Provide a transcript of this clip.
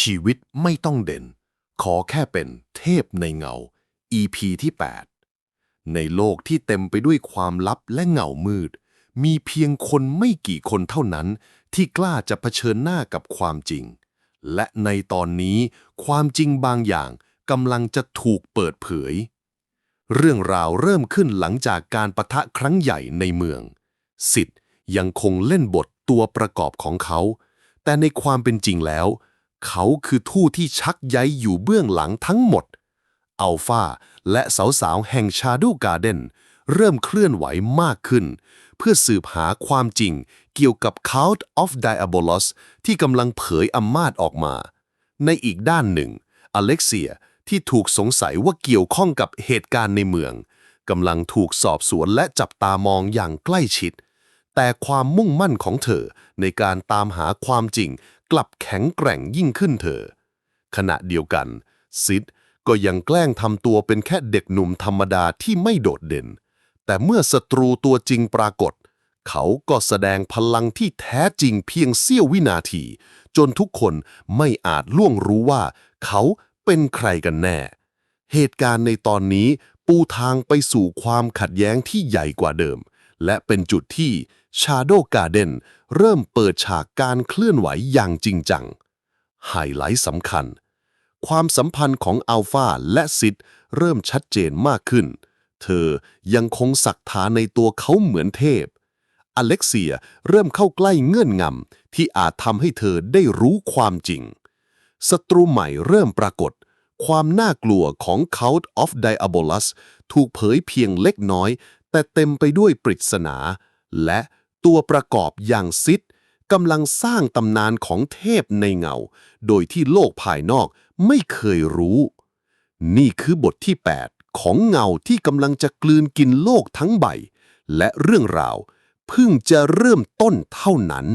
ชีวิตไม่ต้องเด่น ขอแค่เป็นเทพในเงา EP ที่ 8 ในโลกที่เต็มไปด้วยความลับและเงามืด มีเพียงคนไม่กี่คนเท่านั้น ที่กล้าจะเผชิญหน้ากับความจริง และในตอนนี้ความจริงบางอย่างกำลังจะถูกเปิดเผย เรื่องราวเริ่มขึ้นหลังจากการประทะครั้งใหญ่ในเมือง สิทธิ์ยังคงเล่นบทตัวประกอบของเขา แต่ในความเป็นจริงแล้วเเขาคือทูตที่ชักใยอยู่เบื้องหลังทั้งหมด อัลฟาและสาวๆแห่งชาดูการ์เดนเริ่มเคลื่อนไหวมากขึ้น เพื่อสืบหาความจริงเกี่ยวกับ Count of Diabolos ที่กำลังเผยอำมาตย์ออกมา ในอีกด้านหนึ่ง อเล็กเซียที่ถูกสงสัยว่าเกี่ยวข้องกับเหตุการณ์ในเมืองกำลังถูกสอบสวนและจับตามองอย่างใกล้ชิด แต่ความมุ่งมั่นของเธอในการตามหาความจริง กลับแข็งแกร่งยิ่งขึ้นเธอ ขณะเดียวกันซิดก็ยังแกล้งทำตัวเป็นแค่เด็กหนุ่มธรรมดาที่ไม่โดดเด่น แต่เมื่อศัตรูตัวจริงปรากฏ เขาก็แสดงพลังที่แท้จริงเพียงเสี้ยววินาที จนทุกคนไม่อาจล่วงรู้ว่า เขาเป็นใครกันแน่ เหตุการณ์ในตอนนี้ปูทางไปสู่ความขัดแย้งที่ใหญ่กว่าเดิม และเป็นจุดที่ Shadow Garden เริ่มเปิดฉากการเคลื่อนไหวอย่างจริงจัง ไฮไลท์สำคัญ ความสัมพันธ์ของอัลฟาและซิดเริ่มชัดเจนมากขึ้น เธอยังคงศรัทธาในตัวเขาเหมือนเทพ อเล็กเซียเริ่มเข้าใกล้เงื่อนงำที่อาจทำให้เธอได้รู้ความจริง ศัตรูใหม่เริ่มปรากฏ ความน่ากลัวของ Count of Diabolus ถูกเผยเพียงเล็กน้อย แต่เต็มไปด้วยปริศนา และ ตัวประกอบอย่างซิดกำลังสร้างตำนานของเทพในเงา โดยที่โลกภายนอกไม่เคยรู้ นี่คือบทที่ 8 ของเงาที่กำลังจะกลืนกินโลกทั้งใบ และเรื่องราวเพิ่งจะเริ่มต้นเท่านั้น